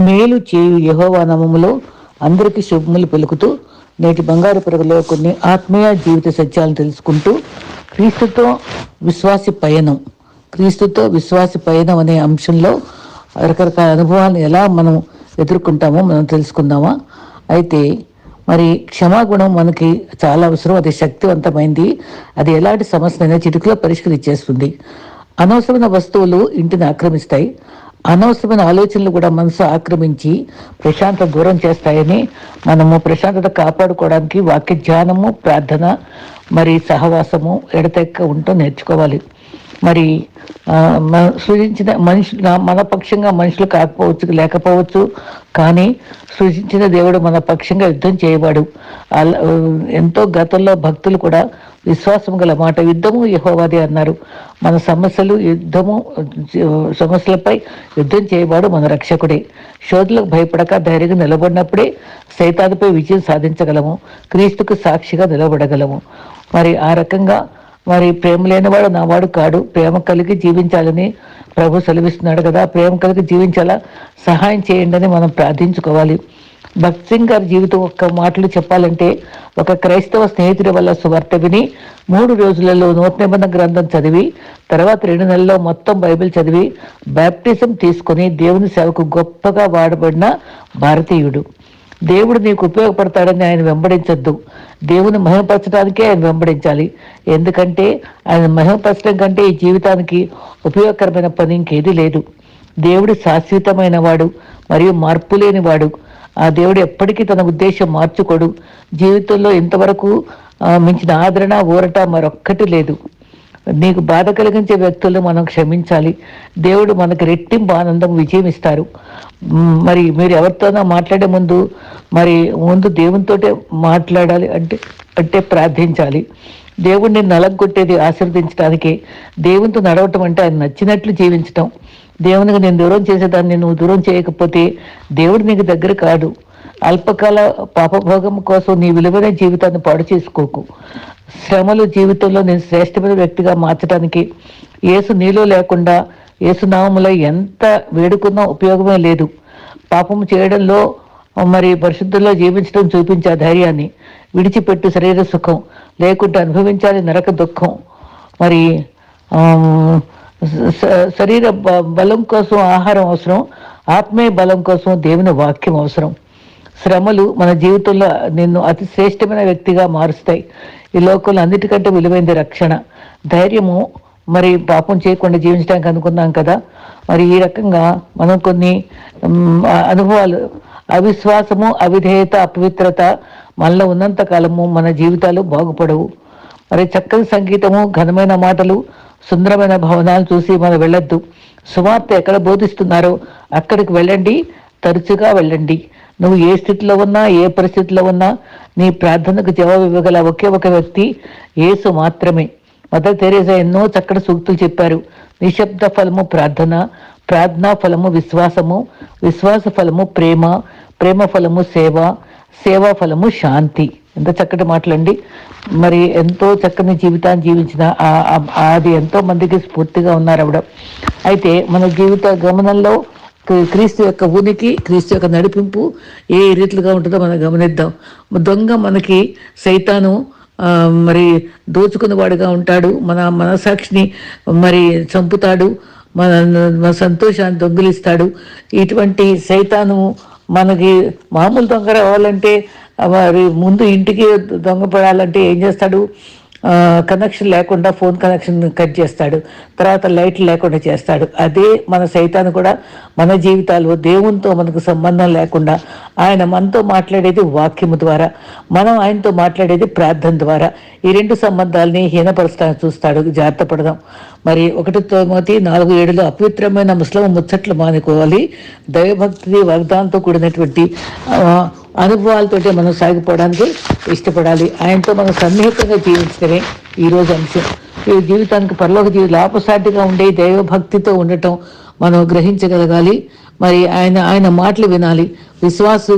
మేలు చేయు యహోవా నామములో అందరికీ శుభములు పలుకుతూ నేటి బంగారు పరుగులో కొన్ని ఆత్మీయ జీవిత సత్యాలను తెలుసుకుంటూ క్రీస్తుతో విశ్వాసి పయనం క్రీస్తుతో విశ్వాసి పయనం అనే అంశంలో రకరకాల అనుభవాలను ఎలా మనం ఎదుర్కొంటామో మనం తెలుసుకుందామా? అయితే మరి క్షమాగుణం మనకి చాలా అవసరం అది శక్తివంతమైంది. అది ఎలాంటి సమస్యనైనా చిటికలో పరిష్కరించేస్తుంది. అనవసరమైన వస్తువులు ఇంటిని ఆక్రమిస్తాయి. అనవసరమైన ఆలోచనలు కూడా మనసు ఆక్రమించి ప్రశాంతత దూరం చేస్తాయని మనము ప్రశాంతత కాపాడుకోవడానికి వాక్య ధ్యానము ప్రార్థన మరి సహవాసము ఎడతెక్క ఉంటూ నేర్చుకోవాలి. మరి మ- సృజించిన మనుషులు మన పక్షంగా మనుషులు కాకపోవచ్చు లేకపోవచ్చు కానీ సృజించిన దేవుడు మన పక్షంగా యుద్ధం చేయవాడు అలా ఎంతో గతంలో భక్తులు కూడా విశ్వాసం గల మాట యుద్ధము యహోవాది అన్నారు. మన సమస్యలు యుద్ధము సమస్యలపై యుద్ధం చేయవాడు మన రక్షకుడే. శోధులకు భయపడక ధైర్యంగా నిలబడినప్పుడే సైతాదిపై విజయం సాధించగలము క్రీస్తుకు సాక్షిగా నిలబడగలము. మరి ఆ రకంగా మరి ప్రేమ లేనివాడు నావాడు కాడు. ప్రేమ కలిగి జీవించాలని ప్రభు సెలవిస్తున్నాడు కదా. ప్రేమ కలిగి జీవించాలా? సహాయం చేయండి అని మనం ప్రార్థించుకోవాలి. భక్త్ సింగ్ గారి జీవితం ఒక్క మాటలు చెప్పాలంటే ఒక క్రైస్తవ స్నేహితుడి వల్ల సువార్త విని మూడు రోజులలో నూతన నిబంధన గ్రంథం చదివి తర్వాత రెండు నెలల్లో మొత్తం బైబిల్ చదివి బ్యాప్టిజం తీసుకొని దేవుని సేవకు గొప్పగా వాడబడిన భారతీయుడు. దేవుడు నీకు ఉపయోగపడతాడని ఆయన వెంబడించద్దు. దేవుని మహిమపరచడానికే ఆయన వెంబడించాలి. ఎందుకంటే ఆయన మహిమపరచడం కంటే ఈ జీవితానికి ఉపయోగకరమైన పని ఇంకేది లేదు. దేవుడు శాశ్వతమైన వాడు మరియు మార్పు లేని వాడు ఆ దేవుడు ఎప్పటికీ తన ఉద్దేశం మార్చుకోడు. జీవితంలో ఇంతవరకు మించిన ఆదరణ ఊరట మరొక్కటి లేదు. నీకు బాధ కలిగించే వ్యక్తులను మనం క్షమించాలి. దేవుడు మనకు రెట్టింపు ఆనందం విజయం ఇస్తారు మరి మీరు ఎవరితోనో మాట్లాడే ముందు మరి ముందు దేవునితోటే మాట్లాడాలి అంటే అంటే ప్రార్థించాలి. దేవుడిని నలగొట్టేది ఆశీర్వదించడానికి దేవునితో నడవటం అంటే ఆయన నచ్చినట్లు జీవించటం. దేవునికి నేను దూరం చేసేదాన్ని నువ్వు దూరం చేయకపోతే దేవుడు నీకు దగ్గర కాదు. అల్పకాల పాపభోగం కోసం నీ విలువైన జీవితాన్ని పాడు చేసుకోకు. శ్రమలు జీవితంలో నేను శ్రేష్టమైన వ్యక్తిగా మార్చడానికి ఏసు నీలో లేకుండా ఏసునామంలో ఎంత వేడుకున్నా ఉపయోగమే లేదు. పాపం చేయడంలో మరి పరిశుద్ధంలో జీవించడం చూపించే ధైర్యాన్ని విడిచిపెట్టు శరీర సుఖం లేకుంటే అనుభవించాలి నరక దుఃఖం. మరి శరీర బలం కోసం ఆహారం అవసరం ఆత్మీయ బలం కోసం దేవుని వాక్యం అవసరం. శ్రమలు మన జీవితంలో నిన్ను అతి శ్రేష్టమైన వ్యక్తిగా మారుస్తాయి. ఈ లోకంలో అన్నిటికంటే విలువైంది రక్షణ. ధైర్యము మరి పాపం చేయకుండా జీవించడానికి అనుకున్నాం కదా. మరి ఈ రకంగా మనం కొన్ని అనుభవాలు. అవిశ్వాసము అవిధేయత అపవిత్రత మనలో ఉన్నంత కాలము మన జీవితాలు బాగుపడవు. మరి చక్కని సంగీతము ఘనమైన మాటలు సుందరమైన భవనాలు చూసి మనం వెళ్ళొద్దు. సువార్త ఎక్కడ బోధిస్తున్నారో అక్కడికి వెళ్ళండి తరచుగా వెళ్ళండి. నువ్వు ఏ స్థితిలో ఉన్నా ఏ పరిస్థితిలో ఉన్నా నీ ప్రార్థనకు జవాబు ఇవ్వగల ఒకే ఒక వ్యక్తి యేసు మాత్రమే. మదర్ తెరేసా ఎన్నో చక్కటి సూక్తులు చెప్పారు. నిశ్శబ్ద ఫలము ప్రార్థన ప్రార్థనా ఫలము విశ్వాసము విశ్వాస ఫలము ప్రేమ ప్రేమ ఫలము సేవ సేవా ఫలము శాంతి. ఎంత చక్కటి మాటలండి. మరి ఎంతో చక్కని జీవితాన్ని జీవించిన ఆ- అది ఎంతో మందికి స్ఫూర్తిగా ఉన్నారు ఆవిడ. అయితే మన జీవిత గమనంలో క్రీస్తు యొక్క ఉనికి క్రీస్తు యొక్క నడిపింపు ఏ రీతిలుగా ఉంటుందో మనం గమనిద్దాం. దొంగ మనకి సైతాను మరి దోచుకున్నవాడుగా ఉంటాడు. మన మనసాక్షిని మరి చంపుతాడు. మన మన సంతోషాన్ని దొంగిలిస్తాడు. ఇటువంటి సైతాను మనకి మామూలు దొంగ రావాలంటే మరి ముందు ఇంటికి దొంగ పడాలంటే ఏం చేస్తాడు? కనెక్షన్ లేకుండా ఫోన్ కనెక్షన్ కట్ చేస్తాడు. తర్వాత లైట్లు లేకుండా చేస్తాడు. అదే మన సైతాన్ని కూడా మన జీవితాలు దేవునితో మనకు సంబంధం లేకుండా ఆయన మనతో మాట్లాడేది వాక్యము ద్వారా మనం ఆయనతో మాట్లాడేది ప్రార్థన ద్వారా ఈ రెండు సంబంధాలని హీనపరుస్తాను చూస్తాడు. జాగ్రత్త పడదాం. మరి ఒకటి తొమ్మిది నాలుగు ఏడులో అపవిత్రమైన ముస్లిం ముచ్చట్లు మానుకోవాలి. దైవభక్తి వాగ్దానంతో కూడినటువంటి ఆ, మనం సాగిపోవడానికి ఇష్టపడాలి. ఆయనతో మనం సన్నిహితంగా జీవించడమే ఈరోజు అంశం. ఈ జీవితానికి పరలోక జీవి లాభసాటిగా ఉండే దైవభక్తితో ఉండటం మనం గ్రహించగలగాలి. మరి ఆయన ఆయన మాటలు వినాలి. విశ్వాస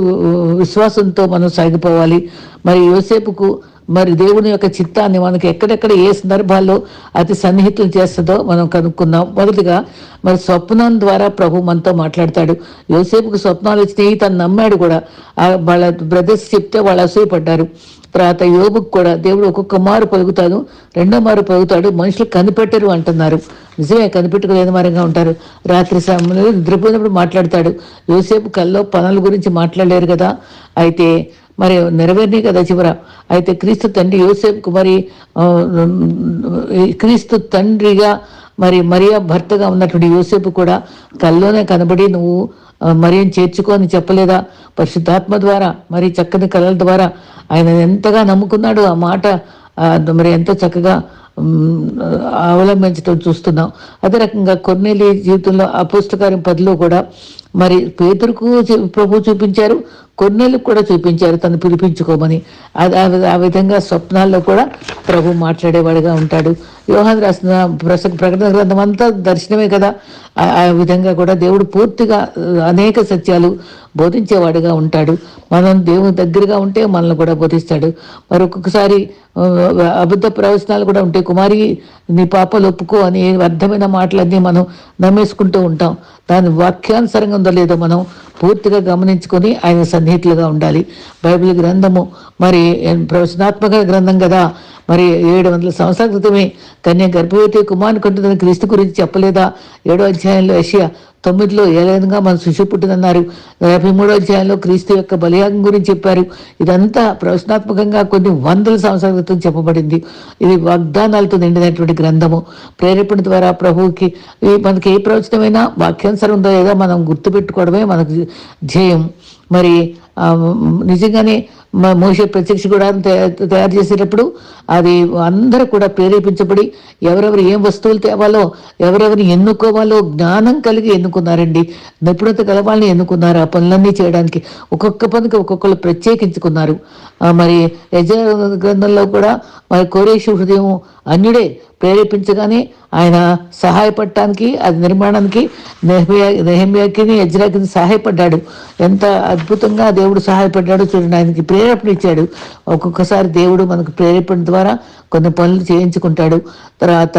విశ్వాసంతో మనం సాగిపోవాలి. మరి యోసేపుకు మరి దేవుని యొక్క చిత్తాన్ని మనకి ఎక్కడెక్కడ ఏ సందర్భాల్లో అతి సన్నిహితులు చేస్తుందో మనం కనుక్కుందాం. మొదటిగా మరి స్వప్నం ద్వారా ప్రభు మనతో మాట్లాడతాడు. యోసేపుకు స్వప్నాలు వచ్చినాయి తను నమ్మాడు కూడా. ఆ వాళ్ళ బ్రదర్స్ చెప్తే వాళ్ళు అసూయపడ్డారు. తర్వాత యోగుకు కూడా దేవుడు ఒక్కొక్క మారు పలుకుతాడు రెండో మారు పలుకుతాడు మనుషులు కనిపెట్టరు అంటున్నారు. నిజమే కనిపెట్టుకోలేని మారంగా ఉంటారు. రాత్రి సమయంలో నిద్రపోయినప్పుడు మాట్లాడతాడు. యోసేపు కల్లో పనుల గురించి మాట్లాడలేరు కదా. అయితే మరి నెరవేరినాయి కదా చివర. అయితే క్రీస్తు తండ్రి యోసేపుకు మరి క్రీస్తు తండ్రిగా మరి మరియా భర్తగా ఉన్నటువంటి యోసేపు కూడా కల్లోనే కనబడి నువ్వు మరియని చేర్చుకో అని చెప్పలేదా? పరిశుద్ధాత్మ ద్వారా మరి చక్కని కళల ద్వారా ఆయన ఎంతగా నమ్ముకున్నాడు ఆ మాట మరి ఎంతో చక్కగా అవలంబించడం చూస్తున్నాం. అదే రకంగా కొన్నేళ్ళ జీవితంలో ఆ పుస్తకారం పదిలో కూడా మరి పేదరుకు ప్రభు చూపించారు కొన్నేళ్ళకు కూడా చూపించారు తను పిలిపించుకోమని. అది ఆ వి- ఆ విధంగా స్వప్నాల్లో కూడా ప్రభు మాట్లాడేవాడిగా ఉంటాడు. యోహాన్ రాసిన ప్రకటన గ్రంథం అంతా దర్శనమే కదా. ఆ- విధంగా కూడా దేవుడు పూర్తిగా అనేక సత్యాలు బోధించేవాడిగా ఉంటాడు. మనం దేవుని దగ్గరగా ఉంటే మనల్ని కూడా బోధిస్తాడు. మరి ఒక్కొక్కసారి అబద్ధ ప్రవచనాలు కూడా ఉంటాయి. కుమారి నీ పాపలు ఒప్పుకో అని అర్థమైన మాటలన్నీ మనం నమ్మేసుకుంటూ ఉంటాం. దాని వాక్యానుసరంగా ఉందో లేదో మనం పూర్తిగా గమనించుకొని ఆయన సన్నిహితులుగా ఉండాలి. బైబిల్ గ్రంథము మరి ప్రవచనాత్మక గ్రంథం కదా. మరి ఏడు వందల సంవత్సరాల క్రితమే కన్య గర్భవతి కుమారుని కంటుందని క్రీస్తు గురించి చెప్పలేదా? ఏడో అధ్యాయంలో యెషయా తొమ్మిదిలో ఏలైనగా మన శిశు పుట్టినన్నారు. యాభై మూడో అధ్యాయంలో క్రీస్తు యొక్క బలియాగం గురించి చెప్పారు. ఇదంతా ప్రవచనాత్మకంగా కొన్ని వందల సంవత్సరాల క్రితం చెప్పబడింది. ఇది వాగ్దానాలతో నిండినటువంటి గ్రంథము. ప్రేరేపణ ద్వారా ప్రభువుకి మనకి ఏ ప్రవచనమైనా వాక్యానుసారం ఉందో ఏదో మనం గుర్తుపెట్టుకోవడమే మనకు ధ్యేయం. మరి నిజంగానే మోసే ప్రత్యక్ష కూడా తయారు చేసేటప్పుడు అది అందరూ కూడా ప్రేరేపించబడి ఎవరెవరు ఏం వస్తువులు తేవాలో ఎవరెవరిని ఎన్నుకోవాలో జ్ఞానం కలిగి ఎన్నుకున్నారండి. నిపుణత గల వాళ్ళని ఎన్నుకున్నారు ఆ పనులన్నీ చేయడానికి. ఒక్కొక్క పనికి ఒక్కొక్కరు ప్రత్యేకించుకున్నారు. మరి యజ గ్రంథంలో కూడా మరి కోరేషు హృదయం అన్యుడే ప్రేరేపించగానే ఆయన సహాయపడటానికి అది నిర్మాణానికి నెహమియా నెహమియాకి యజ్రాకి సహాయపడ్డాడు. ఎంత అద్భుతంగా దేవుడు సహాయపడ్డాడో చూడండి. ఆయనకి ప్రేరేపణ ఇచ్చాడు. ఒక్కొక్కసారి దేవుడు మనకు ప్రేరేపణ ద్వారా కొన్ని పనులు చేయించుకుంటాడు. తర్వాత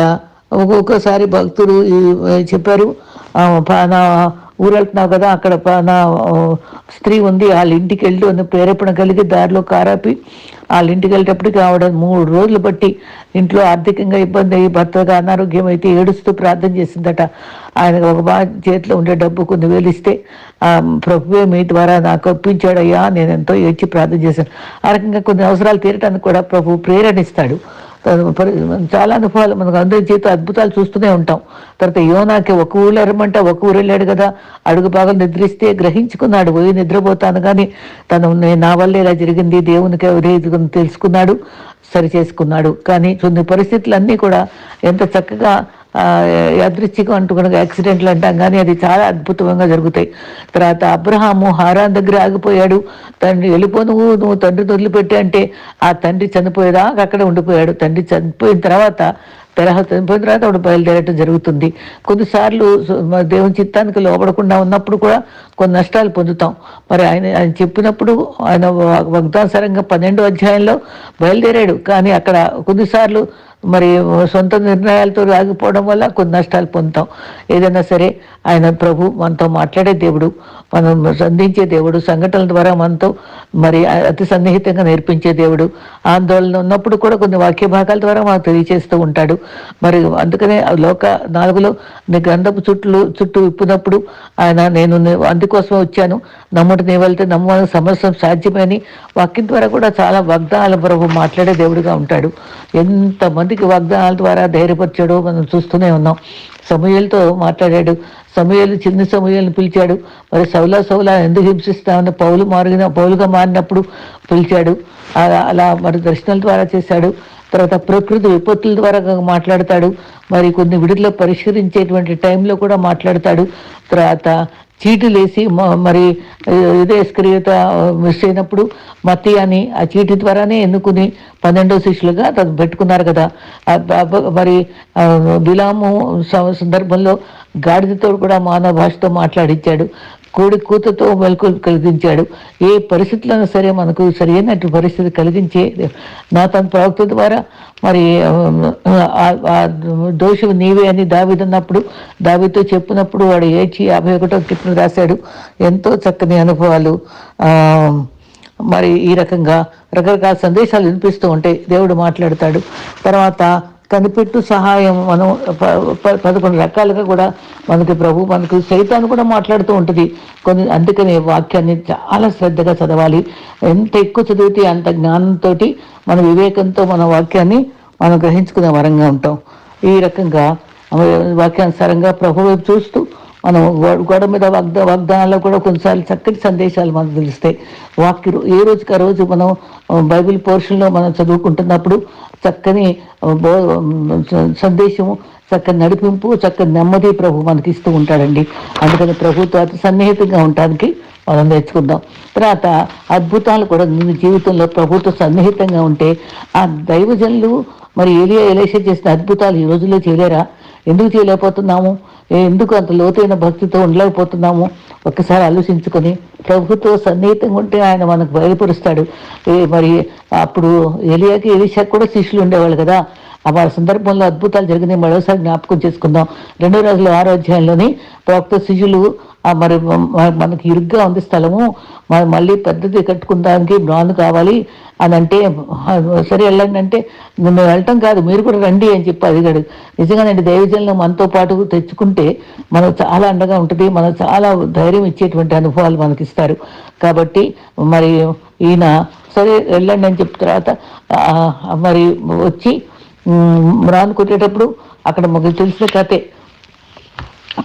ఒక్కొక్కసారి భక్తుడు చెప్పారు నా ఊరు వెళ్తున్నావు కదా అక్కడ నా స్త్రీ ఉంది వాళ్ళ ఇంటికి వెళ్ళి అని ప్రేరేపణ కలిగి దారిలో కారాపి వాళ్ళ ఇంటికి వెళ్ళేటప్పటికి ఆవిడ మూడు రోజులు బట్టి ఇంట్లో ఆర్థికంగా ఇబ్బంది అయ్యి భర్తగా అనారోగ్యం అయితే ఏడుస్తూ ప్రార్థన చేసిందట. ఆయన ఒక బా చేతిలో ఉండే డబ్బు కొన్ని వేలు ఇస్తే ప్రభువే మీ ద్వారా నాకు ఒప్పించాడయ్యా నేను ఎంతో ఏడ్చి ప్రార్థన చేశాను. ఆ రకంగా కొన్ని అవసరాలు తీరటానికి కూడా ప్రభు ప్రేరణిస్తాడు చాలా అనుభవాలు. మనకు అందరి జీవితం అద్భుతాలు చూస్తూనే ఉంటాం. తర్వాత యోనాకి ఒక ఊరు రమ్మంటే ఒక ఊరు వెళ్ళాడు కదా. అడుగు బాగా నిద్రిస్తే గ్రహించుకున్నాడు. పోయి నిద్రపోతాను కానీ తను నా వల్ల ఇలా జరిగింది. దేవునికి ఎవరేది తెలుసుకున్నాడు? సరి చేసుకున్నాడు. కానీ కొన్ని పరిస్థితులన్నీ కూడా ఎంత చక్కగా యాదృచ్ఛికం అంటూ కనుక యాక్సిడెంట్లు అంటాం కానీ అది చాలా అద్భుతంగా జరుగుతాయి. తర్వాత అబ్రహాము హారాన్ దగ్గర ఆగిపోయాడు. తండ్రి వెళ్ళిపో నువ్వు నువ్వు తండ్రి వదిలిపెట్టి అంటే ఆ తండ్రి చనిపోయేదాకా అక్కడే ఉండిపోయాడు. తండ్రి చనిపోయిన తర్వాత తరహా చనిపోయిన తర్వాత వాడు బయలుదేరటం జరుగుతుంది. కొన్నిసార్లు దేవుని చిత్తానికి లోపడకుండా ఉన్నప్పుడు కూడా కొన్ని నష్టాలు పొందుతాం. మరి ఆయన ఆయన చెప్పినప్పుడు ఆయన వా- పన్నెండో అధ్యాయంలో బయలుదేరాడు. కానీ అక్కడ కొన్నిసార్లు మరి సొంత నిర్ణయాలతో రాగిపోవడం వల్ల కొన్ని నష్టాలు పొందుతాం. ఏదైనా సరే ఆయన ప్రభు మనతో మాట్లాడే దేవుడు మనం సంధించే దేవుడు సంఘటనల ద్వారా మనతో మరి అతి సన్నిహితంగా నేర్పించే దేవుడు ఆందోళన ఉన్నప్పుడు కూడా కొన్ని వాక్య భాగాల ద్వారా మనకు తెలియజేస్తూ ఉంటాడు. మరి అందుకనే లోక నాలుగులో నీ గంధపు చుట్టూ చుట్టూ విప్పినప్పుడు ఆయన నేను అందుకోసమే అందుకోసం వచ్చాను. నమ్ముడు నీ వెళ్తే నమ్మడం సమస్య సాధ్యమని వాక్యం ద్వారా కూడా చాలా వాగ్దానాల ప్రభు మాట్లాడే దేవుడిగా ఉంటాడు. ఎంతమందికి వాగ్దానాల ద్వారా ధైర్యపరిచాడో మనం చూస్తూనే ఉన్నాం. సమూహలతో మాట్లాడాడు. సమూహలు చిన్న సమూహలను పిలిచాడు. మరి సౌలా సౌలా ఎందుకు హింసిస్తామని పౌలు మారిన పౌలుగా మారినప్పుడు పిలిచాడు. అలా- అలా మరి దర్శనాల ద్వారా చేశాడు. తర్వాత ప్రకృతి విపత్తుల ద్వారా మాట్లాడతాడు. మరి కొన్ని విడుదల పరిష్కరించేటువంటి టైంలో కూడా మాట్లాడతాడు. తర్వాత చీటీలేసి మ- మరి ఆ, ఇదే మిస్ అయినప్పుడు మతి అని ఆ చీటి ద్వారానే ఎన్నుకుని పన్నెండో శిష్యులుగా పెట్టుకున్నారు కదా. మరి బిలాము స- సందర్భంలో గాడిదతో కూడా మానవ భాషతో మాట్లాడించాడు కోడి కూతతో మెలకు కలిగించాడు. ఏ పరిస్థితులను సరే మనకు సరైనటువంటి పరిస్థితి కలిగించే నా తన ప్రవక్త ద్వారా మరి ఆ- దోషం నీవే అని దావిదన్నప్పుడు దావితో చెప్పినప్పుడు వాడు ఏడ్చి యాభై ఒకటో కిట్ను రాశాడు. ఎంతో చక్కని అనుభవాలు మరి ఈ రకంగా రకరకాల సందేశాలు వినిపిస్తూ ఉంటాయి దేవుడు మాట్లాడతాడు. తర్వాత కనిపెట్టు సహాయం మనం పదకొండు రకాలుగా కూడా మనకి ప్రభు మనకి సైతాన్ని కూడా మాట్లాడుతూ ఉంటుంది. కొన్ని అందుకనే వాక్యాన్ని చాలా శ్రద్ధగా చదవాలి. ఎంత ఎక్కువ చదివితే అంత జ్ఞానంతో మన వివేకంతో మన వాక్యాన్ని మనం గ్రహించుకునే వరంగా ఉంటాం. ఈ రకంగా వాక్యానుసారంగా ప్రభు వైపు చూస్తూ మనం గోడ మీద వాగ్ద వాగ్దానాల్లో కూడా కొన్నిసార్లు చక్కటి సందేశాలు మనకు తెలుస్తాయి. వాక్య ఏ రోజుకి ఆ రోజు మనం బైబిల్ పోర్షన్లో మనం చదువుకుంటున్నప్పుడు చక్కని సందేశము చక్కని నడిపింపు చక్కని నెమ్మది ప్రభు మనకి ఇస్తూ ఉంటాడండి. అందుకని ప్రభుతో అతి సన్నిహితంగా ఉండడానికి మనం నేర్చుకుందాం. తర్వాత అద్భుతాలు కూడా నీ జీవితంలో ప్రభుత్వ సన్నిహితంగా ఉంటే ఆ దైవజనులు మరి ఏలియా ఎలేష చేసిన అద్భుతాలు ఈ రోజుల్లో చేయలేరా? ఎందుకు చేయలేకపోతున్నాము? ఎందుకు అంత లోతైన భక్తితో ఉండలేకపోతున్నాము? ఒక్కసారి ఆలోచించుకొని ప్రభుతో సన్నిహితంగా ఉంటే ఆయన మనకు బయలుపరుస్తాడు. మరి అప్పుడు ఎలియాకి ఎలిషాకి కూడా శిష్యులు ఉండేవాళ్ళు కదా. ఆ వారి సందర్భంలో అద్భుతాలు జరిగినాయి. మరోసారి జ్ఞాపకం చేసుకుందాం. రెండో రోజుల ఆరో అధ్యాయంలోని ప్రవక్త శిష్యులు మరి మనకి ఇరుగ్గా ఉంది స్థలము. మరి మళ్ళీ పెద్దది కట్టుకుందానికి బ్రాండ్ కావాలి అని అంటే సరే వెళ్ళండి అంటే మేము వెళ్ళటం కాదు మీరు కూడా రండి అని చెప్పి అడిగాడు. నిజంగానండి దైవజనులు మనతో పాటు తెచ్చుకుంటే మనకు చాలా అండగా ఉంటుంది మనకు చాలా ధైర్యం ఇచ్చేటువంటి అనుభవాలు మనకి ఇస్తారు. కాబట్టి మరి ఈయన సరే వెళ్ళండి అని చెప్పిన తర్వాత మరి వచ్చి మ్రాన్ కొట్టేటప్పుడు అక్కడ మాకు తెలిసిన కథే.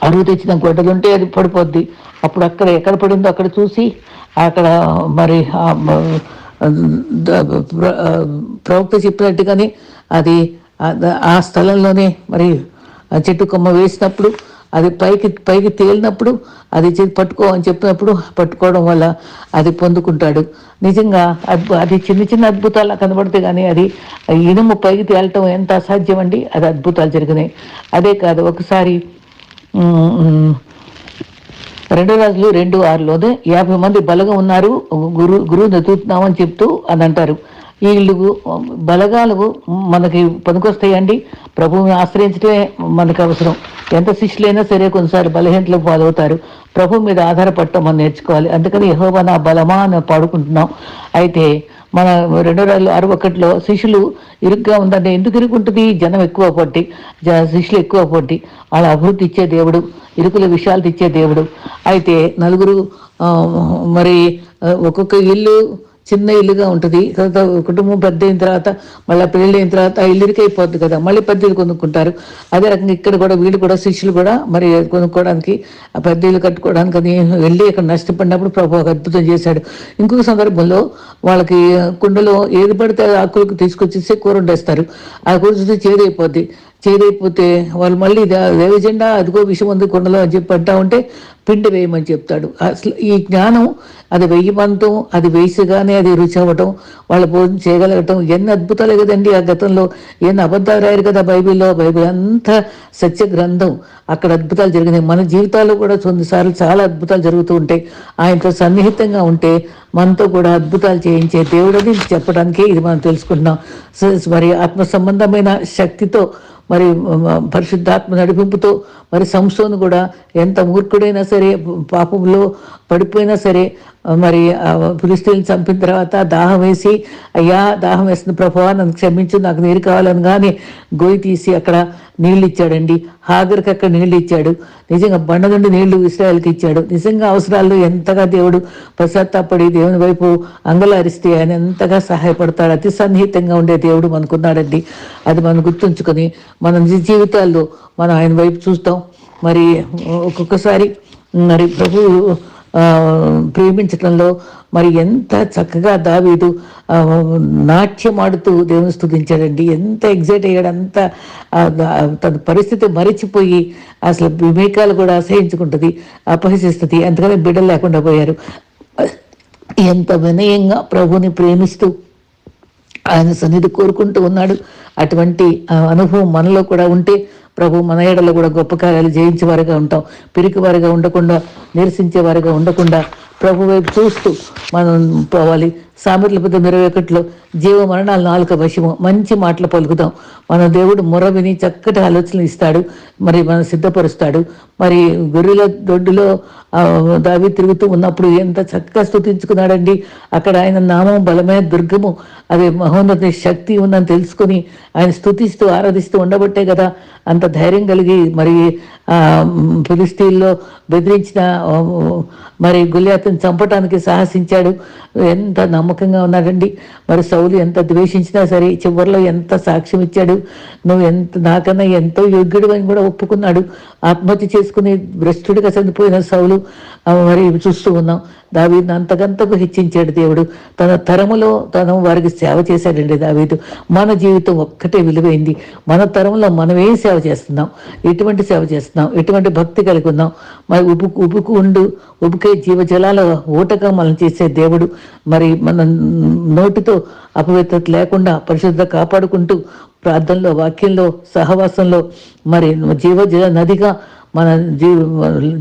అరువు తెచ్చిన గొడ్డలు ఉంటే అది పడిపోద్ది. అప్పుడు అక్కడ ఎక్కడ పడిందో అక్కడ చూసి అక్కడ మరి ఆ చెప్పినట్టు కానీ ప్రవక్త చెప్పినట్టుగానే అది ఆ స్థలంలోనే మరి చెట్టు కొమ్మ వేసినప్పుడు అది పైకి పైకి తేలినప్పుడు అది పట్టుకో అని చెప్పినప్పుడు పట్టుకోవడం వల్ల అది పొందుకుంటాడు. నిజంగా అద్భు- అది చిన్న చిన్న అద్భుతాలు కనబడితే కానీ అది ఇనుము పైకి తేలటం ఎంత అసాధ్యం అండి అది అద్భుతాలు జరిగినాయి. అదే కాదు ఒకసారి రెండో రాజులు రెండు ఆరులోనే యాభై మంది బలగా ఉన్నారు. గురు గురువు ఎదుగుతున్నామని చెప్తూ అని అంటారు. వీళ్ళు బలగాలు మనకి పనికొస్తాయండి ప్రభువుని ఆశ్రయించడమే మనకు అవసరం. ఎంత శిష్యులైనా సరే కొన్నిసార్లు బలహీనతలకు పాలవుతారు. ప్రభు మీద ఆధారపడటం మనం నేర్చుకోవాలి. అందుకని యహోబా నా బలమా అని పాడుకుంటున్నాం. అయితే మన రెండో వేల అరవై ఒకటిలో శిష్యులు ఇరుగ్గా ఉందంటే ఎందుకు ఇరుక్కుంటుంది జనం ఎక్కువ పట్టి జ శిష్యులు ఎక్కువ పట్టి వాళ్ళ అభివృద్ధి ఇచ్చే దేవుడు ఇరుకుల విషయాలు ఇచ్చే దేవుడు. అయితే నలుగురు ఆ, మరి ఒక్కొక్క ఇల్లు చిన్న ఇల్లుగా ఉంటుంది. తర్వాత కుటుంబం పెద్ద అయిన తర్వాత మళ్ళీ పెళ్ళి అయిన తర్వాత ఆ ఇల్లు ఇరుకైపోద్ది కదా. మళ్ళీ పెద్ద ఇల్లు కొనుక్కుంటారు. అదే రకంగా ఇక్కడ కూడా వీళ్ళు కూడా శిష్యులు కూడా మరి కొనుక్కోవడానికి ఆ పెద్ద ఇల్లు కట్టుకోవడానికి అది వెళ్ళి ఇక్కడ నష్టపడినప్పుడు ప్రభు ఒక అద్భుతం చేశాడు. ఇంకొక సందర్భంలో వాళ్ళకి కుండలో ఏది పడితే ఆకులకు తీసుకొచ్చేసి కూర వండేస్తారు. ఆ కూర చూస్తే చేదైపోద్ది. చేదైపోతే వాళ్ళు మళ్ళీ దేవజెండా అదిగో విషయం ఉంది కుండలో అని చెప్పి అంటా ఉంటే పిండి వేయమని చెప్తాడు. అసలు ఈ జ్ఞానం అది వెయ్యమంతం అది వేసిగానే అది రుచి అవ్వటం వాళ్ళ భోజనం చేయగలగటం ఎన్ని అద్భుతాలు కదండి ఆ గతంలో. ఎన్ని అబద్ధాలు రాయారు కదా బైబిల్లో. బైబిల్ అంతా సత్య గ్రంథం. అక్కడ అద్భుతాలు జరిగినాయి. మన జీవితాల్లో కూడా కొన్నిసార్లు చాలా అద్భుతాలు జరుగుతూ ఉంటాయి. ఆయనతో సన్నిహితంగా ఉంటే మనతో కూడా అద్భుతాలు చేయించే దేవుడని చెప్పడానికే ఇది మనం తెలుసుకుంటున్నాం. మరి ఆత్మ సంబంధమైన శక్తితో మరి పరిశుద్ధాత్మ నడిపింపుతో మరి సంస్థను కూడా ఎంత మూర్ఖుడైనా సరే పాపంలో పడిపోయినా సరే మరి ఫిలిస్తీన్ చంపిన తర్వాత దాహం వేసి అయ్యా దాహం వేసిన ప్రభావ నన్ను క్షమించు నాకు నీరు కావాలని కానీ గోయి తీసి అక్కడ నీళ్ళు ఇచ్చాడండి. హాగర్కి అక్కడ నీళ్ళు ఇచ్చాడు. నిజంగా బండ నుండి నీళ్ళు ఇస్రాయల్కి ఇచ్చాడు. నిజంగా అవసరాల్లో ఎంతగా దేవుడు పశ్చాత్తాపడి దేవుని వైపు అంగలారిస్తే ఆయన ఎంతగా సహాయపడతాడు. అతి సన్నిహితంగా ఉండే దేవుడు మనకున్నాడండి. అది మనం గుర్తుంచుకొని మన నిజ జీవితాల్లో మనం ఆయన వైపు చూస్తాం. మరి ఒక్కొక్కసారి మరి ప్రభు ప్రేమించటంలో మరి ఎంత చక్కగా దావీదు నాట్యమాడుతూ నాట్యం ఆడుతూ దేవుని స్థుతించాడండి. ఎంత ఎగ్జైట్ అయ్యాడు అంత తన పరిస్థితి మరిచిపోయి అసలు వివేకాలు కూడా అసహించుకుంటుంది అపహసిస్తుంది అంతకనే బిడ్డలు లేకుండా పోయారు. ఎంత వినయంగా ప్రభుని ప్రేమిస్తూ ఆయన సన్నిధి కోరుకుంటూ ఉన్నాడు. అటువంటి అనుభవం మనలో కూడా ఉంటే ప్రభు మన ఏడలో కూడా గొప్ప కార్యాలు జయించేవారుగా ఉంటాం. పిరికివారుగా ఉండకుండా నిరసించేవారుగా ఉండకుండా ప్రభు వైపు చూస్తూ మనం పోవాలి. సామెతల పెద్ద ఇరవై ఒకటిలో జీవ మరణాలు నాలుక వశము మంచి మాటలు పలుకుదాం. మన దేవుడు మొర విని చక్కటి ఆలోచనలు ఇస్తాడు. మరి మనం సిద్ధపరుస్తాడు. మరి గొర్రెల దొడ్డులో దావి తిరుగుతూ ఉన్నప్పుడు ఎంత చక్కగా స్తుతించుకున్నాడండి. అక్కడ ఆయన నామం బలమైన దుర్గము. అది మహోన్నత శక్తి ఉందని తెలుసుకొని ఆయన స్తుతిస్తూ ఆరాధిస్తూ ఉండబట్టే కదా అంత ధైర్యం కలిగి మరి ఫిలిస్తీన్లో బెదిరించిన మరి గుళ్యాతను చంపటానికి సాహసించాడు. ఎంత నమ్మకంగా ఉన్నాడండి. మరి సౌలు ఎంత ద్వేషించినా సరే చివరిలో ఎంత సాక్ష్యం ఇచ్చాడు. నువ్వు ఎంత నాకన్నా ఎంతో యోగ్యుడు అని కూడా ఒప్పుకున్నాడు. ఆత్మహత్య చేసుకుని భ్రష్టుడిగా చనిపోయిన సౌలు మరి చూస్తూ ఉన్నాం. దావీదుని అంతకంతకు హెచ్చించాడు దేవుడు. తన తరములో తన వారికి సేవ చేశాడండి దావీదు. మన జీవితం ఒక్కటే విలువైంది. మన తరంలో మనం ఏం సేవ చేస్తున్నాం. ఎటువంటి సేవ చేస్తున్నాం? ఎటువంటి భక్తి కలిగి ఉన్నాం? మరి ఉబుకు ఉబుకు ఉండు ఉబుకే జీవజలాల ఊటగా మనం చేసే దేవుడు. మరి మన నోటితో అపవిత్రత లేకుండా పరిశుద్ధ కాపాడుకుంటూ ప్రార్థనలో వాక్యంలో సహవాసంలో మరి జీవజల నదిగా మన జీ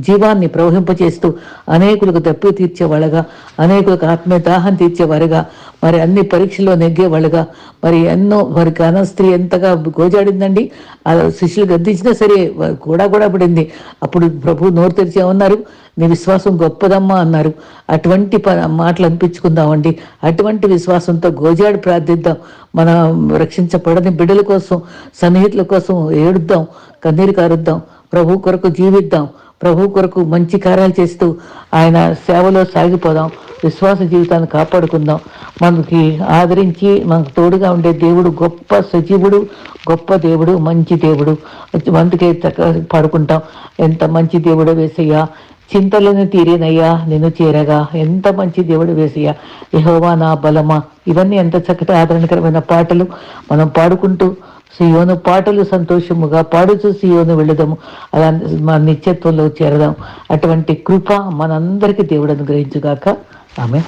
జీవాన్ని ప్రవహింపచేస్తూ అనేకులకు దప్పి తీర్చేవాళ్ళగా అనేకులకు ఆత్మీయ దాహం తీర్చేవారుగా మరి అన్ని పరీక్షల్లో నెగ్గేవాళ్ళుగా మరి ఎన్నో మరి అన స్త్రీ ఎంతగా గోజాడిందండి. ఆ శిష్యులు గద్దించినా సరే కూడా కూడా పడింది అప్పుడు ప్రభు నోరు తెరిచే ఉన్నారు. నీ విశ్వాసం గొప్పదమ్మా అన్నారు. అటువంటి ప మాటలు అనిపించుకుందామండి. అటువంటి విశ్వాసంతో గోజాడి ప్రార్థిద్దాం. మన రక్షించబడని బిడ్డల కోసం సన్నిహితుల కోసం ఏడుద్దాం. కన్నీరు కారుద్దాం. ప్రభు కొరకు జీవిద్దాం. ప్రభు కొరకు మంచి కార్యాలు చేస్తూ ఆయన సేవలో సాగిపోదాం. విశ్వాస జీవితాన్ని కాపాడుకుందాం. మనకి ఆదరించి మనకు తోడుగా ఉండే దేవుడు గొప్ప సజీవుడు గొప్ప దేవుడు మంచి దేవుడు. అందుకే చక్కగా పాడుకుంటాం. ఎంత మంచి దేవుడు వేసయ్యా చింతలను తీరేనయ్యా నేను చేరగా. ఎంత మంచి దేవుడు వేసయ్యా యహోవా నా బలమా. ఇవన్నీ ఎంత చక్కటి ఆదరణకరమైన పాటలు మనం పాడుకుంటూ సియోను పాటలు సంతోషముగా పాడుతూ సియోను వెళ్ళదాము. అలా మన నిత్యత్వంలో చేరదాం. అటువంటి కృప మనందరికీ దేవుడు అనుగ్రహించుగాక. ఆమె